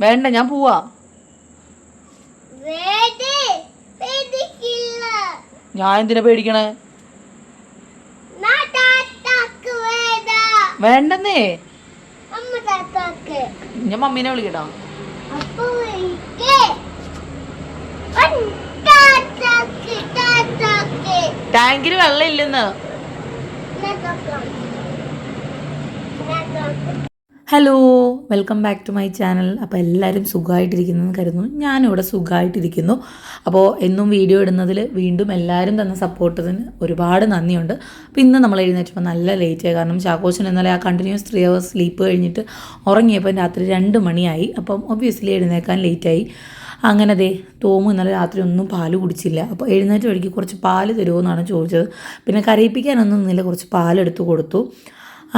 വേണ്ട ഞാൻ പോവാ. ഞാൻ എന്തിനാ പേടിക്കണേ? വേണ്ടെന്നേ. ഞാൻ മമ്മീനെ വിളിക്കട്ടോ. ടാങ്കിൽ വെള്ളം ഇല്ലെന്ന്. Thank you. ടാങ്കിൽ വെള്ളം ഇല്ലെന്ന് hello welcome back to my channel അപ്പോൾ എല്ലാവരും സുഖമായിട്ടിരിക്കുന്നു കരുതുന്നു. ഞാനിവിടെ സുഖമായിട്ടിരിക്കുന്നു. അപ്പോൾ എന്നും വീഡിയോ ഇടുന്നതിൽ വീണ്ടും എല്ലാവരും തന്ന സപ്പോർട്ടതിന് ഒരുപാട് നന്ദിയുണ്ട്. അപ്പോൾ ഇന്ന് നമ്മൾ എഴുന്നേറ്റപ്പോൾ നല്ല ലേറ്റായി കാരണം ചാക്കോച്ചൻ ഇന്നലെ ആ കണ്ടിന്യൂസ് ത്രീ അവേഴ്സ് സ്ലീപ്പ് കഴിഞ്ഞിട്ട് ഉറങ്ങിയപ്പോൾ രാത്രി രണ്ട് മണിയായി. അപ്പം ഒബ്വിയസ്ലി എഴുന്നേക്കാൻ ലേറ്റായി അങ്ങനെ ദേ തോമു ഇന്നലെ രാത്രി ഒന്നും പാൽ കുടിച്ചില്ല. അപ്പോൾ എഴുന്നേറ്റ് വഴിക്ക് കുറച്ച് പാൽ തരുമോ എന്നാണ് ചോദിച്ചത്. പിന്നെ കരയിപ്പിക്കാനൊന്നും ഇന്നലെ കുറച്ച് പാലെടുത്ത് കൊടുത്തു.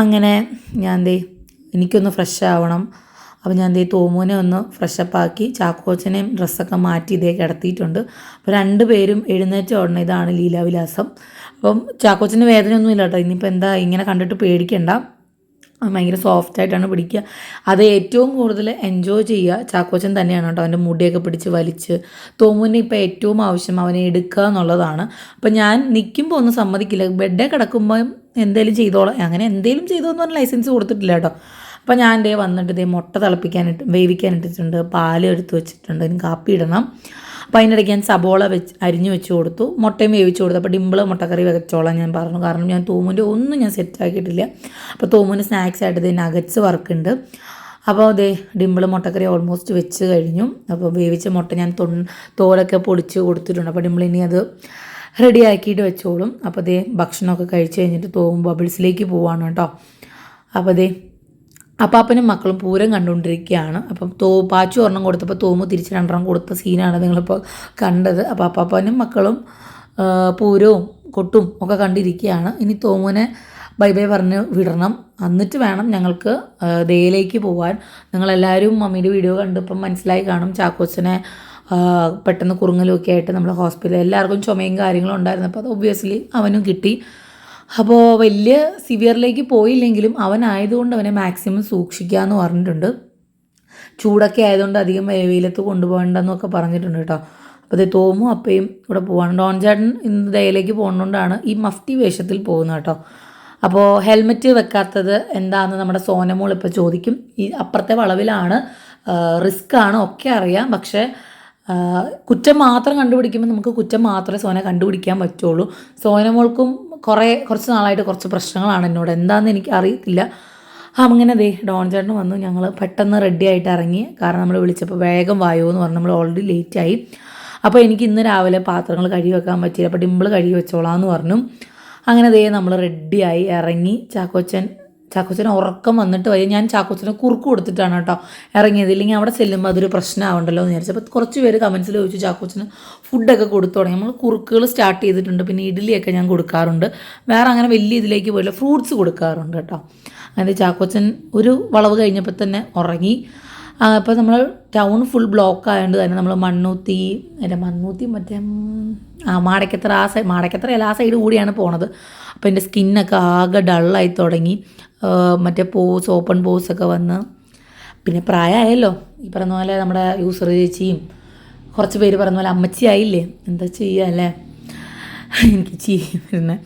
അങ്ങനെ ഞാൻ ദേ എനിക്കൊന്ന് ഫ്രഷ് ആവണം അപ്പോൾ ഞാൻ ദേ തോമുവിനെ ഒന്ന് ഫ്രഷപ്പ് ആക്കി ചാക്കോച്ചനെയും ഡ്രസ്സൊക്കെ മാറ്റി ഇതേ കിടത്തിയിട്ടുണ്ട്. അപ്പോൾ രണ്ട് പേരും എഴുന്നേറ്റ ഉടനെ ഇതാണ് ലീലാവിലാസം. അപ്പം ചാക്കോച്ചന് വേദനയൊന്നുമില്ല കേട്ടോ ഇനിയിപ്പോൾ എന്താ ഇങ്ങനെ കണ്ടിട്ട് പേടിക്കണ്ട. ഭയങ്കര സോഫ്റ്റ് ആയിട്ടാണ് പിടിക്കുക. അത് ഏറ്റവും കൂടുതൽ എൻജോയ് ചെയ്യുക. ചാക്കോച്ചൻ തന്നെയാണ് കേട്ടോ അവന്റെ മുടിയൊക്കെ പിടിച്ച് വലിച്ച്. തോമുവിന് ഇപ്പോൾ ഏറ്റവും ആവശ്യം അവനെ എടുക്കുക എന്നുള്ളതാണ്. അപ്പം ഞാൻ നിൽക്കുമ്പോൾ ഒന്നും സമ്മതിക്കില്ല. ബെഡേ കിടക്കുമ്പോൾ എന്തേലും ചെയ്തോളാം. അങ്ങനെ എന്തേലും ചെയ്തോന്ന് പറഞ്ഞാൽ ലൈസൻസ് കൊടുത്തിട്ടില്ല കേട്ടോ. അപ്പം ഞാൻ ദേ വന്നിട്ട് ദേ മുട്ട തിളപ്പിക്കാനിട്ട് വേവിക്കാനിട്ടിട്ടുണ്ട്. പാൽ എടുത്ത് വെച്ചിട്ടുണ്ട്. ഇനി കാപ്പി ഇടണം. അപ്പോൾ അതിനിടയ്ക്ക് ഞാൻ സബോള വെച്ച് അരിഞ്ഞ് വെച്ച് കൊടുത്തു. മുട്ടയും വേവിച്ച് കൊടുത്തു. അപ്പോൾ ഡിമ്പിൾ മുട്ടക്കറി വെച്ചോളാം ഞാൻ പറഞ്ഞു. കാരണം ഞാൻ തോമുന്റെ ഒന്നും ഞാൻ സെറ്റാക്കിയിട്ടില്ല അപ്പോൾ തോമുന് സ്നാക്സ് ആയിട്ട് ഇത് നഗറ്റ്സ് വർക്കുണ്ട് അപ്പോൾ അതേ ഡിമ്പിൾ മുട്ടക്കറി ഓൾമോസ്റ്റ് വെച്ച് കഴിഞ്ഞു. അപ്പോൾ വേവിച്ച മുട്ട ഞാൻ തൊ തോലൊക്കെ പൊടിച്ച് കൊടുത്തിട്ടുണ്ട്. അപ്പോൾ ഡിമ്പിൾ ഇനി അത് റെഡി ആക്കിയിട്ട് വെച്ചോളും. അപ്പോൾ അതേ ഭക്ഷണമൊക്കെ കഴിച്ച് കഴിഞ്ഞിട്ട് തോവും ബബിൾസിലേക്ക് പോവാണ് കേട്ടോ. അപ്പോൾ അതേ അപ്പാപ്പനും മക്കളും പൂരം കണ്ടുകൊണ്ടിരിക്കുകയാണ്. അപ്പം തോ പാച്ചു ഒരെണ്ണം കൊടുത്തപ്പോൾ തോമു തിരിച്ച് രണ്ടെണ്ണം കൊടുത്ത സീനാണ് നിങ്ങളിപ്പോൾ കണ്ടത്. അപ്പോൾ അപ്പാപ്പനും മക്കളും പൂരവും കൊട്ടും ഒക്കെ കണ്ടിരിക്കുകയാണ്. ഇനി തോമുവിനെ ബൈ ബൈ പറഞ്ഞ് വിടണം. എന്നിട്ട് വേണം ഞങ്ങൾക്ക് ദേയിലേക്ക് പോകാൻ നിങ്ങളെല്ലാവരും മമ്മിയുടെ വീഡിയോ കണ്ടപ്പം മനസ്സിലായി കാണും. ചാക്കോച്ചനെ പെട്ടെന്ന് കുറുങ്ങലൊക്കെ ആയിട്ട് നമ്മൾ ഹോസ്പിറ്റലിൽ എല്ലാവർക്കും ചുമയും കാര്യങ്ങളും ഉണ്ടായിരുന്നു. അപ്പോൾ അത് ഒബ്വിയസ്ലി അവനും കിട്ടി. അപ്പോൾ വലിയ സിവിയറിലേക്ക് പോയില്ലെങ്കിലും അവനായതുകൊണ്ട് അവനെ മാക്സിമം സൂക്ഷിക്കുക എന്ന് പറഞ്ഞിട്ടുണ്ട്. ചൂടൊക്കെ ആയതുകൊണ്ട് അധികം വെയിലത്ത് കൊണ്ടുപോകണ്ടെന്നൊക്കെ പറഞ്ഞിട്ടുണ്ട് കേട്ടോ. അപ്പോൾ തോമും അപ്പയും ഇവിടെ പോവാണ്. ഡോൺ ചേട്ടൻ ഇന്ന് ദയയിലേക്ക് പോകുന്നതുകൊണ്ടാണ് ഈ മഫ്റ്റി വേഷത്തിൽ പോകുന്നത് കേട്ടോ. അപ്പോൾ ഹെൽമെറ്റ് വെക്കാത്തത് എന്താണെന്ന് നമ്മുടെ സോനമോൾ ഇപ്പോൾ ചോദിക്കും. ഈ അപ്പുറത്തെ വളവിലാണ് റിസ്ക് ആണ് ഒക്കെ അറിയാം. പക്ഷേ കുറ്റം മാത്രം കണ്ടുപിടിക്കുമ്പോൾ നമുക്ക് കുറ്റം മാത്രമേ സോന കണ്ടുപിടിക്കാൻ പറ്റുള്ളൂ. സോനമോൾക്കും കുറേ കുറച്ച് നാളായിട്ട് കുറച്ച് പ്രശ്നങ്ങളാണ് എന്നോട്. എന്താണെന്ന് എനിക്ക് അറിയത്തില്ല. അങ്ങനെ ദേ ഡോൺ ചേട്ടൻ വന്നു. ഞങ്ങൾ പെട്ടെന്ന് റെഡി ആയിട്ട് ഇറങ്ങി. കാരണം നമ്മൾ വിളിച്ചപ്പോൾ വേഗം വായോ എന്ന് പറഞ്ഞു. നമ്മൾ ഓൾറെഡി ലേറ്റായി അപ്പോൾ എനിക്ക് ഇന്ന് രാവിലെ പാത്രങ്ങൾ കഴുകി വെക്കാൻ പറ്റിയില്ല. അപ്പോൾ ഡിമ്പിൾ കഴുകി വെച്ചോളാം എന്ന് പറഞ്ഞു. അങ്ങനെ ദേ നമ്മൾ റെഡിയായി ഇറങ്ങി. ചാക്കോച്ചൻ ചാക്കോച്ചന് ഉറക്കം വന്നിട്ട് വയ്യ ഞാൻ ചാക്കോച്ചന് കുറുക്ക് കൊടുത്തിട്ടാണ് കേട്ടോ ഇറങ്ങിയത്. ഇല്ലെങ്കിൽ അവിടെ ചെല്ലുമ്പോൾ അതൊരു പ്രശ്നമാവണ്ടല്ലോ എന്ന് വിചാരിച്ചു. അപ്പോൾ കുറച്ച് പേര് കമൻസിൽ ചോദിച്ചു ചാക്കോച്ചന് ഫുഡൊക്കെ കൊടുത്തു തുടങ്ങി. നമ്മൾ കുറുക്കുകൾ സ്റ്റാർട്ട് ചെയ്തിട്ടുണ്ട്. പിന്നെ ഇഡ്ഡലിയൊക്കെ ഞാൻ കൊടുക്കാറുണ്ട്. വേറെ അങ്ങനെ വലിയ ഇതിലേക്ക് പോയില്ല. ഫ്രൂട്ട്സ് കൊടുക്കാറുണ്ട് കേട്ടോ. അങ്ങനെ ചാക്കോച്ചൻ ഒരു വളവ് കഴിഞ്ഞപ്പോൾ തന്നെ ഉറങ്ങി. അപ്പോൾ നമ്മൾ ടൗൺ ഫുൾ ബ്ലോക്ക് ആയതുകൊണ്ട് തന്നെ നമ്മൾ മണ്ണൂത്തി അല്ല മണ്ണൂത്തി മറ്റേ ആ മാടക്കത്ര ആ സൈഡ് മാടക്കത്ര അല്ല ആ സൈഡ് കൂടിയാണ് പോണത്. അപ്പോൾ എന്റെ സ്കിന്നൊക്കെ ആകെ ഡള്ളായി തുടങ്ങി. മറ്റേ പോസ് ഓപ്പൺ പോസ് ഒക്കെ വന്ന്. പിന്നെ പ്രായമായല്ലോ ഈ പറഞ്ഞ പോലെ നമ്മുടെ യൂസർ ചേച്ചിയും കുറച്ച് പേര് പറഞ്ഞ പോലെ അമ്മച്ചി ആയില്ലേ? എന്താ ചെയ്യുക അല്ലേ? എനിക്ക് ചെയ്യും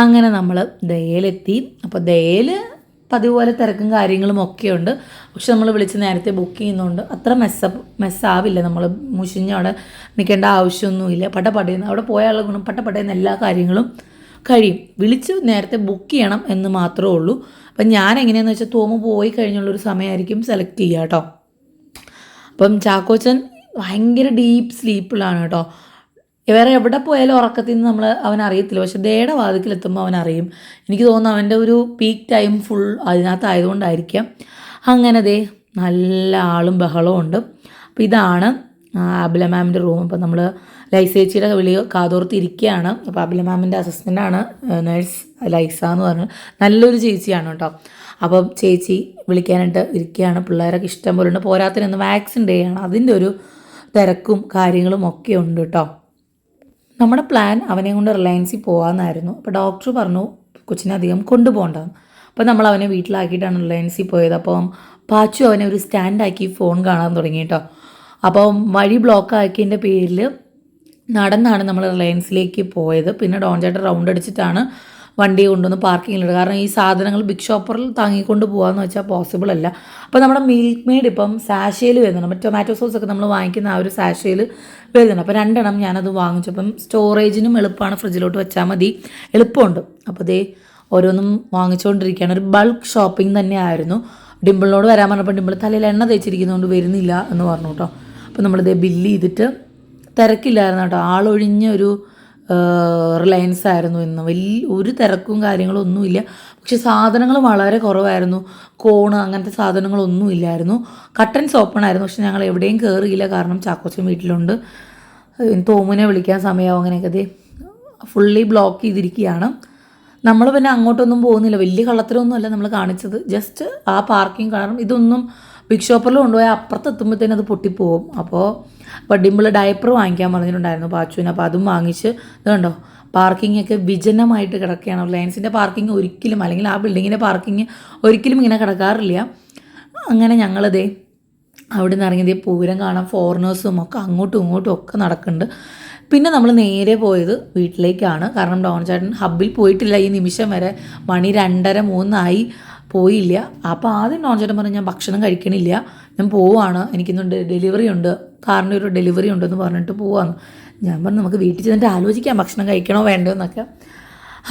അങ്ങനെ നമ്മൾ ദയയിലെത്തി. അപ്പോൾ ദയയിൽ പതിവ് പോലെ തിരക്കും കാര്യങ്ങളും ഒക്കെ ഉണ്ട്. പക്ഷെ നമ്മൾ വിളിച്ച് നേരത്തെ ബുക്ക് ചെയ്യുന്നതുകൊണ്ട് അത്ര മെസ്സ മെസ്സാവില്ല നമ്മൾ മുഷിഞ്ഞ് അവിടെ നിൽക്കേണ്ട ആവശ്യമൊന്നുമില്ല. പട്ടപ്പട്ടയെന്ന് അവിടെ പോയാലുള്ള ഗുണം പട്ടപ്പട്ടയെന്ന് എല്ലാ കാര്യങ്ങളും കഴിയും. വിളിച്ച് നേരത്തെ ബുക്ക് ചെയ്യണം എന്ന് മാത്രമേ ഉള്ളൂ. അപ്പം ഞാൻ എങ്ങനെയാണെന്ന് വെച്ചാൽ തോമ പോയി കഴിഞ്ഞുള്ളൊരു സമയമായിരിക്കും സെലക്ട് ചെയ്യുക കേട്ടോ. അപ്പം ചാക്കോച്ചൻ ഭയങ്കര ഡീപ്പ് സ്ലീപ്പിലാണ് കേട്ടോ. വേറെ എവിടെ പോയാലും ഉറക്കത്തിൽ നിന്ന് നമ്മൾ അവൻ അറിയത്തില്ല. പക്ഷെ ദേയുടെ വാതിക്കലെത്തുമ്പോൾ അവൻ അറിയും. എനിക്ക് തോന്നുന്നു അവന്റെ ഒരു പീക്ക് ടൈം ഫുൾ അതിനകത്തായതുകൊണ്ടായിരിക്കാം. അങ്ങനെ ദേ നല്ല ആളും ബഹളവും ഉണ്ട്. അപ്പോൾ ഇതാണ് അബില മാമിന്റെ റൂം അപ്പോൾ നമ്മൾ ലൈസേച്ചിയുടെ വിളി കാതോർത്തിരിക്കുകയാണ് അപ്പോൾ അബില മാമിന്റെ അസിസ്റ്റന്റാണ് നേഴ്സ് ലൈസ എന്ന് പറഞ്ഞു നല്ലൊരു ചേച്ചിയാണ് കേട്ടോ. അപ്പം ചേച്ചി വിളിക്കാനായിട്ട് ഇരിക്കുകയാണ്. പിള്ളേരൊക്കെ ഇഷ്ടം പോലെ ഉണ്ട്. പോരാത്തിനൊന്ന് വാക്സിൻ ഡേ ആണ്. അതിന്റെ ഒരു തിരക്കും കാര്യങ്ങളും ഒക്കെ ഉണ്ട് കേട്ടോ. നമ്മുടെ പ്ലാൻ അവനെ കൊണ്ട് റിലയൻസിൽ പോകാമെന്നായിരുന്നു അപ്പോൾ ഡോക്ടർ പറഞ്ഞു കൊച്ചിനെ അധികം കൊണ്ടുപോകണ്ടെന്ന് അപ്പോൾ നമ്മൾ അവനെ വീട്ടിലാക്കിയിട്ടാണ് റിലയൻസിൽ പോയത്. അപ്പം പാച്ചു അവനെ ഒരു സ്റ്റാൻഡാക്കി ഫോൺ കാണാൻ തുടങ്ങി കേട്ടോ. അപ്പോൾ വഴി ബ്ലോക്ക് ആക്കിയതിന്റെ പേരിൽ നടന്നാണ് നമ്മൾ റിലയൻസിലേക്ക് പോയത്. പിന്നെ ഡോൺ ചേട്ടൻ റൗണ്ട് അടിച്ചിട്ടാണ് വണ്ടി കൊണ്ടുവന്ന് പാർക്കിങ്ങിലിടുക കാരണം ഈ സാധനങ്ങൾ ബിഗ് ഷോപ്പറിൽ താങ്ങിക്കൊണ്ട് പോകാമെന്ന് വെച്ചാൽ പോസിബിൾ അല്ല. അപ്പോൾ നമ്മുടെ മിൽക്ക് മെയ്ഡ് ഇപ്പം സാഷയിൽ വരുന്നുണ്ട്. ടൊമാറ്റോ സോസ് ഒക്കെ നമ്മൾ വാങ്ങിക്കുന്ന ആ ഒരു സാഷയിൽ വരുന്നുണ്ട്. അപ്പോൾ രണ്ടെണ്ണം ഞാനത് വാങ്ങിച്ചു. അപ്പം സ്റ്റോറേജിനും എളുപ്പമാണ് ഫ്രിഡ്ജിലോട്ട് വെച്ചാൽ മതി. എളുപ്പമുണ്ട്. അപ്പോൾ ദേ ഓരോന്നും വാങ്ങിച്ചുകൊണ്ടിരിക്കുകയാണ് ഒരു ബൾക്ക് ഷോപ്പിംഗ് തന്നെയായിരുന്നു. ഡിമ്പിളിനോട് വരാൻ പറഞ്ഞപ്പോൾ ഡിമ്പിൾ തലയിൽ എണ്ണ തേച്ചിരിക്കുന്നതുകൊണ്ട് വരുന്നില്ല എന്ന് പറഞ്ഞു കേട്ടോ. അപ്പോൾ നമ്മളിത് ബില്ല് ചെയ്തിട്ട് തിരക്കില്ലായിരുന്നു കേട്ടോ. ആളൊഴിഞ്ഞ ഒരു റിലയൻസ് ആയിരുന്നു ഇന്ന്. വലിയ ഒരു തിരക്കും കാര്യങ്ങളും ഒന്നുമില്ല. പക്ഷെ സാധനങ്ങൾ വളരെ കുറവായിരുന്നു. കോണ് അങ്ങനത്തെ സാധനങ്ങളൊന്നും ഇല്ലായിരുന്നു. കട്ടൻസ് ഓപ്പൺ ആയിരുന്നു. പക്ഷെ ഞങ്ങൾ എവിടെയും കയറിയില്ല കാരണം ചാക്കോച്ചൻ വീട്ടിലുണ്ട്. തോമുനെ വിളിക്കാൻ സമയമാവും അങ്ങനെയൊക്കെ ഫുള്ളി ബ്ലോക്ക് ചെയ്തിരിക്കുകയാണ്. നമ്മൾ പിന്നെ അങ്ങോട്ടൊന്നും പോകുന്നില്ല. വലിയ കള്ളത്തരമൊന്നുമല്ല നമ്മൾ കാണിച്ചത്. ജസ്റ്റ് ആ പാർക്കിംഗ് കാരണം ഇതൊന്നും ബിഗ് ഷോപ്പറിൽ കൊണ്ടുപോയാൽ എത്തുമ്പോഴത്തേനും അത് പൊട്ടിപ്പോവും. അപ്പോൾ അപ്പോൾ ഡയപ്പർ വാങ്ങിക്കാൻ പറഞ്ഞിട്ടുണ്ടായിരുന്നു പാച്ചുവിന്. അപ്പോൾ അതും വാങ്ങിച്ച് ഇതുണ്ടോ ഒക്കെ വിജനമായിട്ട് കിടക്കുകയാണ്. റിലയൻസിന്റെ പാർക്കിംഗ് ഒരിക്കലും അല്ലെങ്കിൽ ആ ബിൽഡിങ്ങിന്റെ പാർക്കിംഗ് ഒരിക്കലും ഇങ്ങനെ കിടക്കാറില്ല. അങ്ങനെ ഞങ്ങളതേ അവിടെ നിന്ന് ഇറങ്ങിയത് പൂരം കാണാൻ ഫോറിനേഴ്സും ഒക്കെ അങ്ങോട്ടും ഇങ്ങോട്ടും ഒക്കെ നടക്കുന്നുണ്ട്. പിന്നെ നമ്മൾ നേരെ പോയത് വീട്ടിലേക്കാണ്. കാരണം ഡോൺ ചേട്ടൻ ഹബ്ബിൽ പോയിട്ടില്ല. ഈ നിമിഷം വരെ മണി രണ്ടര മൂന്നായി. പോയില്ല. അപ്പോൾ ആദ്യം നോൺ ചേട്ടൻ പറഞ്ഞു ഞാൻ ഭക്ഷണം കഴിക്കണില്ല. ഞാൻ പോവാണ്. എനിക്കിന്ന് ഡെലിവറി ഉണ്ട്. കാറിന്റെ ഒരു ഡെലിവറി ഉണ്ടെന്ന് പറഞ്ഞിട്ട് പോവാന്ന്. ഞാൻ പറഞ്ഞു നമുക്ക് വീട്ടിൽ ചെന്നിട്ട് ആലോചിക്കാം ഭക്ഷണം കഴിക്കണോ വേണ്ടോ എന്നൊക്കെ.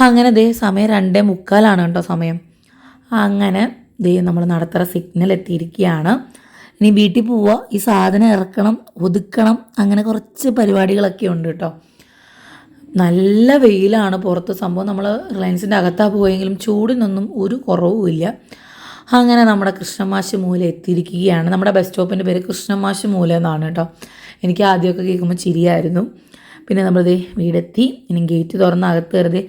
അങ്ങനെ ദേ സമയം രണ്ടേ മുക്കാലാണ് കേട്ടോ സമയം. അങ്ങനെ ദേ നമ്മൾ നടത്തറ സിഗ്നൽ എത്തിയിരിക്കുകയാണ്. ഇനി വീട്ടിൽ പോവുക ഈ സാധനം ഇറക്കണം ഒതുക്കണം അങ്ങനെ കുറച്ച് പരിപാടികളൊക്കെ ഉണ്ട് കേട്ടോ. നല്ല വെയിലാണ് പുറത്ത് സംഭവം. നമ്മൾ റിലയൻസിന്റെ അകത്താണ് പോയെങ്കിലും ചൂടിനൊന്നും ഒരു കുറവുമില്ല അങ്ങനെ നമ്മുടെ കൃഷ്ണമാശ് മൂല എത്തിയിരിക്കുകയാണ്. നമ്മുടെ ബസ് സ്റ്റോപ്പിന്റെ പേര് കൃഷ്ണമാശ് മൂല എന്നാണ് കേട്ടോ. എനിക്ക് ആദ്യമൊക്കെ കേൾക്കുമ്പോൾ ചിരിയായിരുന്നു. പിന്നെ നമ്മളിത് വീടെത്തി. ഇനി ഗേറ്റ് തുറന്ന് അകത്ത് കയറിയതേ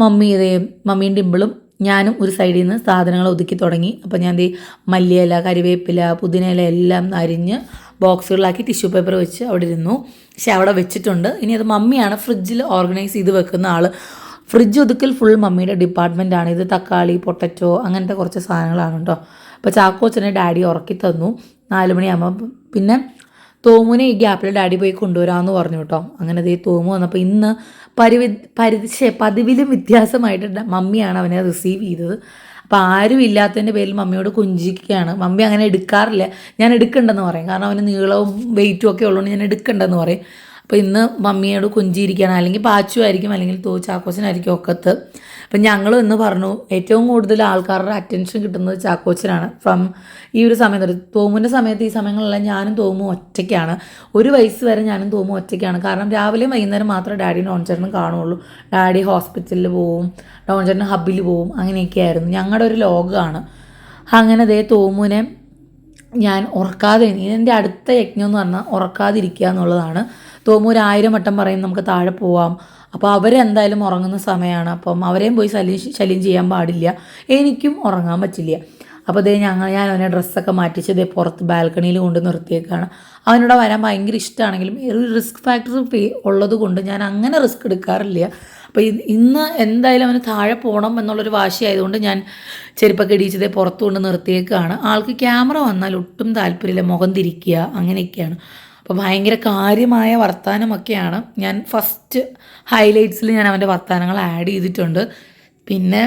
മമ്മി ഇതേ മമ്മിയും ഡിമ്പിളും ഞാനും ഒരു സൈഡിൽ നിന്ന് സാധനങ്ങൾ ഒതുക്കി തുടങ്ങി. അപ്പോൾ ഞാൻ ദേ മല്ലിയില കരിവേപ്പില പുതിനയില എല്ലാം അരിഞ്ഞ് ബോക്സുകളിലാക്കി ടിഷ്യൂ പേപ്പർ വെച്ച് അവിടെ ഇരുന്നു. പക്ഷെ അവിടെ വെച്ചിട്ടുണ്ട്. ഇനി അത് മമ്മിയാണ് ഫ്രിഡ്ജിൽ ഓർഗനൈസ് ചെയ്ത് വെക്കുന്ന ആൾ ഫ്രിഡ്ജ് ഒതുക്കൽ ഫുൾ മമ്മിയുടെ ഡിപ്പാർട്ട്മെന്റാണ് ഇത് തക്കാളി പൊട്ടറ്റോ അങ്ങനത്തെ കുറച്ച് സാധനങ്ങളാണ് കേട്ടോ. അപ്പോൾ ചാക്കോച്ചനെ ഡാഡി ഉറക്കി തന്നു. നാല് മണിയാകുമ്പോൾ പിന്നെ തോമുനെ ഈ ഗ്യാപ്പിൽ ഡാഡി പോയി കൊണ്ടുവരാമെന്ന് പറഞ്ഞു കേട്ടോ. അങ്ങനെ ദേ തോമു വന്നപ്പോൾ ഇന്ന് പരിവി പരിശേ പതിവിലും വ്യത്യാസമായിട്ട് മമ്മിയാണ് അവനെ റിസീവ് ചെയ്തത്. അപ്പോൾ ആരും ഇല്ലാത്തതിന്റെ പേരിൽ മമ്മിയോട് കുഞ്ചിക്കുകയാണ്. മമ്മി അങ്ങനെ എടുക്കാറില്ല. ഞാൻ എടുക്കണ്ടെന്ന് പറയും. കാരണം അവന് നീളവും വെയിറ്റും ഒക്കെ ഉള്ളതുകൊണ്ട് ഞാൻ എടുക്കണ്ടെന്ന് പറയും. അപ്പോൾ ഇന്ന് മമ്മിയോട് കുഞ്ചിയിരിക്കുകയാണ്. അല്ലെങ്കിൽ പാച്ചു ആയിരിക്കും അല്ലെങ്കിൽ തോ ചാക്കോസിനായിരിക്കും ഒക്കത്ത്. അപ്പം ഞങ്ങളും ഇന്ന് പറഞ്ഞു ഏറ്റവും കൂടുതൽ ആൾക്കാരുടെ അറ്റൻഷൻ കിട്ടുന്നത് ചാക്കോച്ചനാണ്. ഫ്രം ഈ ഒരു സമയം തോമുവിന്റെ സമയത്ത് ഈ സമയങ്ങളിലെല്ലാം ഞാനും തോമും ഒറ്റയ്ക്കാണ്. ഒരു വയസ്സ് വരെ ഞാനും തോമും ഒറ്റയ്ക്കാണ്. കാരണം രാവിലെയും വൈകുന്നേരം മാത്രമേ ഡാഡി ഡോൺചേട്ടനും കാണുള്ളൂ. ഡാഡി ഹോസ്പിറ്റലിൽ പോവും ഡോൺചേട്ടൻ ഹബിൽ പോവും അങ്ങനെയൊക്കെ ആയിരുന്നു. ഞങ്ങളുടെ ഒരു ലോകമാണ് അങ്ങനെ ദേ തോമുനെ ഞാൻ ഉറക്കാതെ എന്റെ അടുത്ത യജ്ഞം എന്ന് പറഞ്ഞാൽ ഉറക്കാതിരിക്കുക എന്നുള്ളതാണ്. തോമു ഒരു ആയിരം വട്ടം പറയും നമുക്ക് താഴെ പോവാം. അപ്പോൾ അവരെന്തായാലും ഉറങ്ങുന്ന സമയമാണ് അപ്പം അവരെയും പോയി ശല്യം ശല്യം ചെയ്യാൻ പാടില്ല. എനിക്കും ഉറങ്ങാൻ പറ്റില്ല. അപ്പോൾ ഇതേ ഞങ്ങൾ ഞാൻ അവനെ ഡ്രസ്സൊക്കെ മാറ്റിച്ച് ഇതേ പുറത്ത് ബാൽക്കണിയിൽ കൊണ്ട് നിർത്തിയേക്കാണ്. അവനോട് വരാൻ ഭയങ്കര ഇഷ്ടമാണെങ്കിലും ഒരു റിസ്ക് ഫാക്ടർ ഉള്ളത് കൊണ്ട് ഞാൻ അങ്ങനെ റിസ്ക് എടുക്കാറില്ല. അപ്പോൾ ഇന്ന് എന്തായാലും അവന് താഴെ പോകണം എന്നുള്ളൊരു വാശിയായതുകൊണ്ട് ഞാൻ ചെരുപ്പൊക്കെ ഇടിച്ചതേ പുറത്തു കൊണ്ട് നിർത്തിയേക്കാണ്. ആൾക്ക് ക്യാമറ വന്നാൽ ഒട്ടും താല്പര്യമില്ല. മുഖം തിരിക്കുക അങ്ങനെയൊക്കെയാണ്. അപ്പോൾ ഭയങ്കര കാര്യമായ വർത്തമാനമൊക്കെയാണ് ഞാൻ ഫസ്റ്റ് ഹൈലൈറ്റ്സിൽ ഞാൻ അവന്റെ വർത്തമാനങ്ങൾ ആഡ് ചെയ്തിട്ടുണ്ട്. പിന്നെ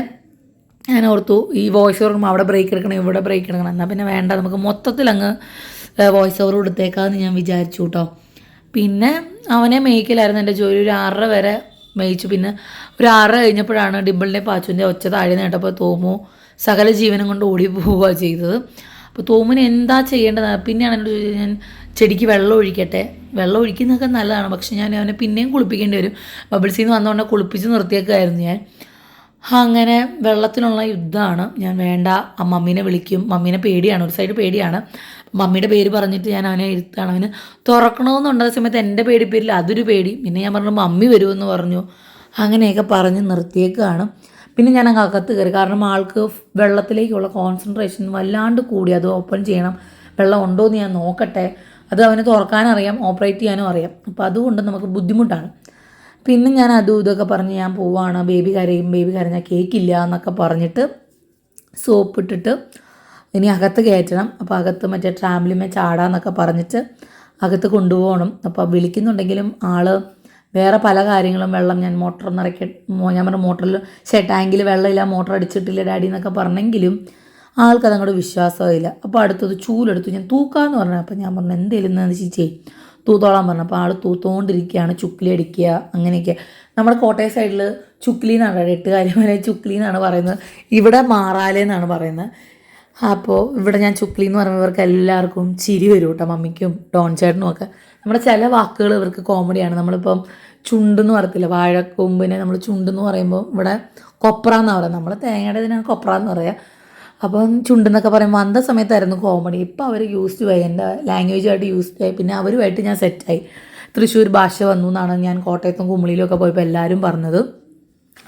ഞാൻ ഓർത്തു ഈ വോയിസ് ഓവർ അവിടെ ബ്രേക്ക് എടുക്കണം ഇവിടെ ബ്രേക്ക് എടുക്കണം. എന്നാൽ പിന്നെ വേണ്ട നമുക്ക് മൊത്തത്തിൽ അങ്ങ് വോയിസ് ഓവർ കൊടുത്തേക്കാമെന്ന് ഞാൻ വിചാരിച്ചു കേട്ടോ പിന്നെ അവനെ മേയ്ക്കലായിരുന്നു എന്റെ ജോലി. ഒരു ആറര വരെ മേയിച്ചു. പിന്നെ ഒരു ആറര കഴിഞ്ഞപ്പോഴാണ് ഡിമ്പിളിന്റെ പാച്ചുവിന്റെ ഒച്ച താഴെ നേട്ടപ്പോൾ തോമു സകല ജീവനം കൊണ്ട് ഓടി പോവുക ചെയ്തത്. അപ്പോൾ തോമിന് എന്താ ചെയ്യേണ്ടത്? പിന്നെയാണ് എന്നോട് ചോദിച്ചത് ഞാൻ ചെടിക്ക് വെള്ളം ഒഴിക്കട്ടെ. വെള്ളം ഒഴിക്കുന്നതൊക്കെ നല്ലതാണ് പക്ഷെ ഞാൻ അവനെ പിന്നെയും കുളിപ്പിക്കേണ്ടി വരും. ബബിൾസിൽ നിന്ന് വന്നുകൊണ്ട് കുളിപ്പിച്ച് നിർത്തിയേക്കായിരുന്നു ഞാൻ. അങ്ങനെ വെള്ളത്തിനുള്ള യുദ്ധമാണ്. ഞാൻ വേണ്ട ആ മമ്മീനെ വിളിക്കും. മമ്മീനെ പേടിയാണ് ഒരു സൈഡ് പേടിയാണ്. മമ്മിയുടെ പേര് പറഞ്ഞിട്ട് ഞാൻ അവനെ ഇരുത്താണ്. അവന് തുറക്കണമെന്നുണ്ടായ സമയത്ത് എന്റെ പേടി പേരിൽ അതൊരു പേടി. പിന്നെ ഞാൻ പറഞ്ഞു മമ്മി വരുമെന്ന് പറഞ്ഞു. അങ്ങനെയൊക്കെ പറഞ്ഞ് നിർത്തിയേക്കാണ് പിന്നെ ഞാൻ അങ്ങ് അകത്ത് കയറി. കാരണം ആൾക്ക് വെള്ളത്തിലേക്കുള്ള കോൺസെൻട്രേഷൻ വല്ലാണ്ട് കൂടി. അത് ഓപ്പൺ ചെയ്യണം. വെള്ളം ഉണ്ടോ എന്ന് ഞാൻ നോക്കട്ടെ. അത് അവന് തുറക്കാനറിയാം ഓപ്പറേറ്റ് ചെയ്യാനും അറിയാം. അപ്പോൾ അതുകൊണ്ട് നമുക്ക് ബുദ്ധിമുട്ടാണ്. പിന്നെ ഞാൻ അതും ഇതൊക്കെ പറഞ്ഞ് ഞാൻ പോവാണ്. ബേബി കരയും ബേബി കരഞ്ഞാൽ കേക്കില്ല എന്നൊക്കെ പറഞ്ഞിട്ട് സോപ്പ് ഇട്ടിട്ട് ഇനി അകത്ത് കയറ്റണം. അപ്പോൾ അകത്ത് മറ്റേ ട്രാമ്പിളിമേ ചാടാന്നൊക്കെ പറഞ്ഞിട്ട് അകത്ത് കൊണ്ടുപോകണം. അപ്പോൾ വിളിക്കുന്നുണ്ടെങ്കിലും ആൾ വേറെ പല കാര്യങ്ങളും വെള്ളം ഞാൻ മോട്ടർ നിറയ്ക്ക ഞാൻ പറഞ്ഞ മോട്ടറിൽ പക്ഷേ ടാങ്കിൽ വെള്ളമില്ല മോട്ടർ അടിച്ചിട്ടില്ല ഡാഡി എന്നൊക്കെ പറഞ്ഞെങ്കിലും ആൾക്കത് അങ്ങോട്ട് വിശ്വാസമില്ല അപ്പോൾ അടുത്തത് ചൂലെടുത്തു. ഞാൻ തൂക്കാന്ന് പറഞ്ഞു. അപ്പോൾ ഞാൻ പറഞ്ഞു എന്തെങ്കിലും എന്ന് ചേച്ചി തൂത്തോളാൻ പറഞ്ഞു. അപ്പോൾ ആൾ തൂത്തോണ്ടിരിക്കുകയാണ് ചുക്കിലി അടിക്കുക അങ്ങനെയൊക്കെ. നമ്മുടെ കോട്ടയം സൈഡിൽ ചുക്കിലി എന്നാണ് എട്ടുകാരി വരെ ചുക്കിലി എന്നാണ് പറയുന്നത്. ഇവിടെ മാറാലേ എന്നാണ് പറയുന്നത്. അപ്പോൾ ഇവിടെ ഞാൻ ചുക്ലി എന്ന് പറയുമ്പോൾ ഇവർക്ക് എല്ലാവർക്കും ചിരി വരും കേട്ടോ മമ്മിക്കും ഡോൺ ചേട്ടനും ഒക്കെ. നമ്മുടെ ചില വാക്കുകൾ ഇവർക്ക് കോമഡിയാണ് നമ്മളിപ്പം ചുണ്ടെന്ന് പറയത്തില്ല? വാഴക്കൊമ്പിനെ നമ്മൾ ചുണ്ടെന്ന് പറയുമ്പോൾ ഇവിടെ കൊപ്ര എന്ന് പറയാം നമ്മൾ തേങ്ങയുടെ ഇതിനാണ് കൊപ്ര എന്ന് പറയുക. അപ്പം ചുണ്ടെന്നൊക്കെ പറയുമ്പോൾ അന്ത സമയത്തായിരുന്നു കോമഡി ഇപ്പം അവർ യൂസ്ഡ് ആയി എന്റെ ലാംഗ്വേജുമായിട്ട് യൂസ്ഡ് ആയി പിന്നെ അവരുമായിട്ട് ഞാൻ സെറ്റായി തൃശ്ശൂർ ഭാഷ വന്നു എന്നാണ് ഞാൻ കോട്ടയത്തും കുമളിയിലും ഒക്കെ പോയപ്പോൾ എല്ലാവരും പറഞ്ഞത്.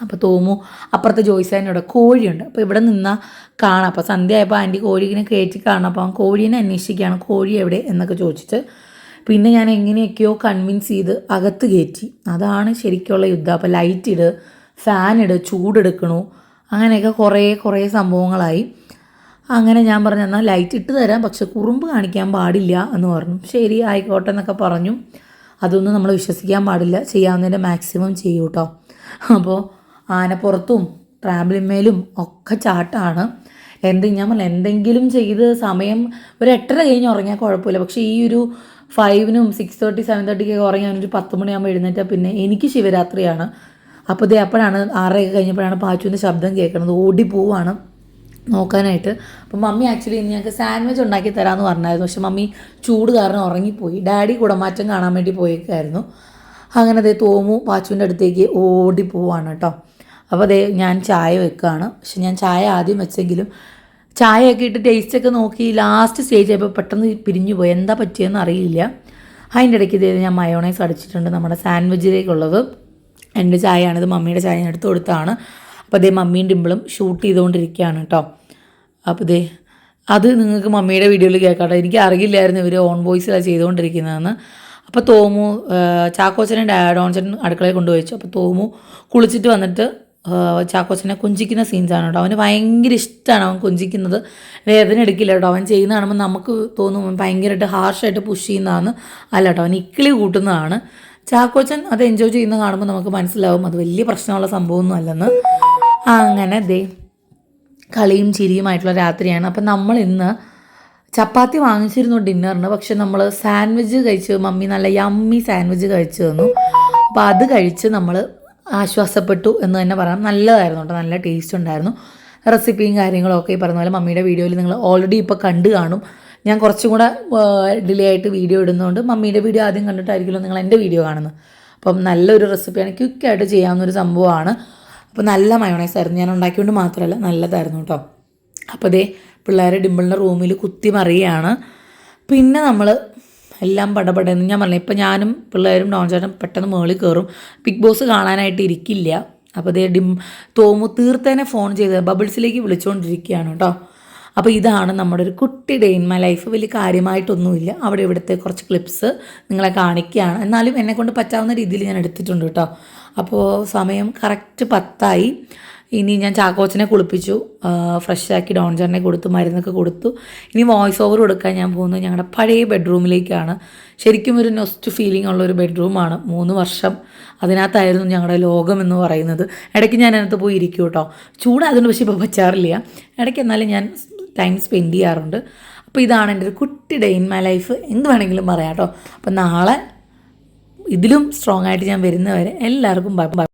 അപ്പോൾ തോമു അപ്പുറത്തെ ജോയിസാനോടെ കോഴിയുണ്ട്. അപ്പോൾ ഇവിടെ നിന്നാൽ കാണാം. അപ്പോൾ സന്ധ്യ ആയപ്പോൾ ആന്റി കോഴീനെ കയറ്റി കാണാം അപ്പോൾ കോഴീനെ അന്വേഷിക്കുകയാണ്. കോഴി എവിടെ എന്നൊക്കെ ചോദിച്ചിട്ട് പിന്നെ ഞാൻ എങ്ങനെയൊക്കെയോ കൺവിൻസ് ചെയ്ത് അകത്ത് കയറ്റി. അതാണ് ശരിക്കുള്ള യുദ്ധം. അപ്പോൾ ലൈറ്റ് ഇട് ഫാൻ ഇട് ചൂടെടുക്കണു. അങ്ങനെയൊക്കെ കുറേ കുറേ സംഭവങ്ങളായി. അങ്ങനെ ഞാൻ പറഞ്ഞു എന്നാൽ ലൈറ്റ് ഇട്ട് തരാം. പക്ഷെ കുറുമ്പ് കാണിക്കാൻ പാടില്ല എന്ന് പറഞ്ഞു. ശരി ആയിക്കോട്ടെ എന്നൊക്കെ പറഞ്ഞു. അതൊന്നും നമ്മൾ വിശ്വസിക്കാൻ പാടില്ല. ചെയ്യാവുന്നതിന്റെ മാക്സിമം ചെയ്യൂ കേട്ടോ അപ്പോൾ ആനപ്പുറത്തും ട്രാമ്പിളിന്മേലും ഒക്കെ ചാട്ടാണ്. എന്ത് ഞാൻ പറഞ്ഞ എന്തെങ്കിലും ചെയ്ത് സമയം ഒരു എട്ടര കഴിഞ്ഞ് ഉറങ്ങിയാൽ കുഴപ്പമില്ല. പക്ഷേ ഈ ഒരു ഫൈവിനും സിക്സ് തേർട്ടി സെവൻ തേർട്ടിക്കൊക്കെ ഉറങ്ങി ഒരു പത്ത് മണിയാകുമ്പോൾ എഴുന്നേറ്റാൽ പിന്നെ എനിക്ക് ശിവരാത്രിയാണ്. അപ്പോൾ ഇത് അപ്പോഴാണ് ആറരയൊക്കെ കഴിഞ്ഞപ്പോഴാണ് പാച്ചുവിന്റെ ശബ്ദം കേൾക്കുന്നത് ഓടി പോവാണ് നോക്കാനായിട്ട്. അപ്പം മമ്മി ആക്ച്വലി ഇന്ന് ഞങ്ങൾക്ക് സാൻഡ്വിച്ച് ഉണ്ടാക്കി തരാമെന്ന് പറഞ്ഞായിരുന്നു. പക്ഷെ മമ്മി ചൂട് കാരണം ഉറങ്ങിപ്പോയി. ഡാഡി കുടമാറ്റം കാണാൻ വേണ്ടി പോയേക്കായിരുന്നു. അങ്ങനെ അതേ തോമു പാച്ചുവിന്റെ അടുത്തേക്ക് ഓടി പോവാണ് കേട്ടോ. അപ്പോൾ അതേ ഞാൻ ചായ വെക്കുകയാണ് പക്ഷെ ഞാൻ ചായ ആദ്യം വെച്ചെങ്കിലും ചായയൊക്കെ ഇട്ട് ടേസ്റ്റൊക്കെ നോക്കി ലാസ്റ്റ് സ്റ്റേജ് ആയപ്പോൾ പെട്ടെന്ന് പിരിഞ്ഞു പോയി. എന്താ പറ്റിയെന്ന് അറിയില്ല. അതിന്റെ ഇടയ്ക്ക് ഇതേ ഞാൻ മയോണൈസ് അടിച്ചിട്ടുണ്ട് നമ്മുടെ സാൻഡ്വിച്ചിലേക്കുള്ളത് എന്റെ ചായയാണിത് മമ്മിയുടെ ചായ എടുത്ത് കൊടുത്താണ്. അപ്പോൾ അതേ മമ്മിയും ഡിമ്പിളും ഷൂട്ട് ചെയ്തുകൊണ്ടിരിക്കുകയാണ് കേട്ടോ. അപ്പോൾ ഇതേ അത് നിങ്ങൾക്ക് മമ്മിയുടെ വീഡിയോയിൽ കേൾക്കാം എനിക്ക് അറിയില്ലായിരുന്നു ഇവർ ഓൺ വോയിസിലാണ് ചെയ്തുകൊണ്ടിരിക്കുന്നതെന്ന്. അപ്പോൾ തോമു ചാക്കോച്ചനും ഡോൺചൻ അടുക്കളയിൽ കൊണ്ടുപോയിച്ചു അപ്പോൾ തോമു കുളിച്ചിട്ട് വന്നിട്ട് ചാക്കോച്ചനെ കൊഞ്ചിക്കുന്ന സീൻസാണ് കേട്ടോ. അവന് ഭയങ്കര ഇഷ്ടമാണ് അവൻ കൊഞ്ചിക്കുന്നത്. വേദന എടുക്കില്ല കേട്ടോ. അവൻ ചെയ്യുന്ന കാണുമ്പോൾ നമുക്ക് തോന്നും ഭയങ്കരമായിട്ട് ഹാർഷായിട്ട് പുഷ് ചെയ്യുന്നതാണ് അല്ല കേട്ടോ. അവൻ ഇക്കിളി കൂട്ടുന്നതാണ്. ചാക്കോച്ചൻ അത് എൻജോയ് ചെയ്യുന്ന കാണുമ്പോൾ നമുക്ക് മനസ്സിലാവും. അത് വലിയ പ്രശ്നമുള്ള സംഭവമൊന്നും അല്ലെന്ന്. അങ്ങനെ ദേ കളിയും ചിരിയുമായിട്ടുള്ള രാത്രിയാണ്. അപ്പം നമ്മൾ ഇന്ന് ചപ്പാത്തി വാങ്ങിച്ചിരുന്നു ഡിന്നറിന്. പക്ഷെ നമ്മൾ സാൻഡ്വിച്ച് കഴിച്ചു മമ്മി നല്ല യമ്മി സാൻഡ്വിച്ച് കഴിച്ചു തന്നു. അപ്പോൾ അത് കഴിച്ച് നമ്മൾ ആശ്വാസപ്പെട്ടു എന്ന് തന്നെ പറയാം. നല്ലതായിരുന്നു കേട്ടോ. നല്ല ടേസ്റ്റ് ഉണ്ടായിരുന്നു. റെസിപ്പിയും കാര്യങ്ങളും ഒക്കെ ഈ പറഞ്ഞ പോലെ മമ്മിയുടെ വീഡിയോയിൽ നിങ്ങൾ ഓൾറെഡി ഇപ്പോൾ കണ്ടു കാണും. ഞാൻ കുറച്ചും കൂടെ ഡിലേ ആയിട്ട് വീഡിയോ ഇടുന്നതുകൊണ്ട് മമ്മിയുടെ വീഡിയോ ആദ്യം കണ്ടിട്ടായിരിക്കുമല്ലോ നിങ്ങൾ എന്റെ വീഡിയോ കാണുന്നത്. അപ്പം നല്ലൊരു റെസിപ്പിയാണ് ക്വിക്കായിട്ട് ചെയ്യാവുന്ന ഒരു സംഭവമാണ്. അപ്പോൾ നല്ല മയോണൈസ് ആയിരുന്നു. ഞാൻ ഉണ്ടാക്കിയോണ്ട് മാത്രമല്ല നല്ലതായിരുന്നു കേട്ടോ. അപ്പോൾ ദേ പിള്ളേരെ ഡിമ്പിളിന്റെ റൂമിൽ കുത്തി മറിയാണ് പിന്നെ നമ്മൾ എല്ലാം പടപടയെന്ന് ഞാൻ പറഞ്ഞു ഇപ്പം ഞാനും പിള്ളേരും ഡോൺ ചേട്ടൻ പെട്ടെന്ന് മുകളിൽ കയറും. ബിഗ് ബോസ് കാണാനായിട്ട് ഇരിക്കില്ല. അപ്പോൾ ദേ ഡിം തോമു തീർത്തേനെ ഫോൺ ചെയ്ത് ബബിൾസിലേക്ക് വിളിച്ചുകൊണ്ടിരിക്കുകയാണ് കേട്ടോ. അപ്പോൾ ഇതാണ് നമ്മുടെ ഒരു കുട്ടി ഡേ ഇൻ മൈ ലൈഫ്. വലിയ കാര്യമായിട്ടൊന്നുമില്ല. അവിടെ ഇവിടുത്തെ കുറച്ച് ക്ലിപ്സ് നിങ്ങളെ കാണിക്കുകയാണ്. എന്നാലും എന്നെക്കൊണ്ട് പറ്റാവുന്ന രീതിയിൽ ഞാൻ എടുത്തിട്ടുണ്ട് കേട്ടോ. അപ്പോൾ സമയം കറക്റ്റ് പത്തായി. ഇനി ഞാൻ ചാക്കോച്ചനെ കുളിപ്പിച്ചു. ഫ്രഷാക്കി ഡോൺചറിനെ കൊടുത്തു മരുന്നൊക്കെ കൊടുത്തു. ഇനി വോയിസ് ഓവർ കൊടുക്കാൻ ഞാൻ പോകുന്നത് ഞങ്ങളുടെ പഴയ ബെഡ്റൂമിലേക്കാണ്. ശരിക്കും ഒരു നൊസ്റ്റ് ഫീലിംഗ് ഉള്ള ഒരു ബെഡ്റൂമാണ്. മൂന്ന് വർഷം അതിനകത്തായിരുന്നു ഞങ്ങളുടെ ലോകം എന്ന് പറയുന്നത്. ഇടയ്ക്ക് ഞാൻ അതിനകത്ത് പോയി ഇരിക്കും കേട്ടോ ചൂടായതുകൊണ്ട് പക്ഷേ ഇപ്പോൾ പറ്റാറില്ല. ഇടയ്ക്ക് എന്നാലും ഞാൻ ടൈം സ്പെൻഡ് ചെയ്യാറുണ്ട്. അപ്പോൾ ഇതാണ് എന്റെ ഒരു കുട്ടി ഡേ ഇൻ മൈ ലൈഫ് എന്ത് വേണമെങ്കിലും പറയാം കേട്ടോ അപ്പോൾ നാളെ ഇതിലും സ്ട്രോങ് ആയിട്ട് ഞാൻ വരുന്നവരെ എല്ലാവർക്കും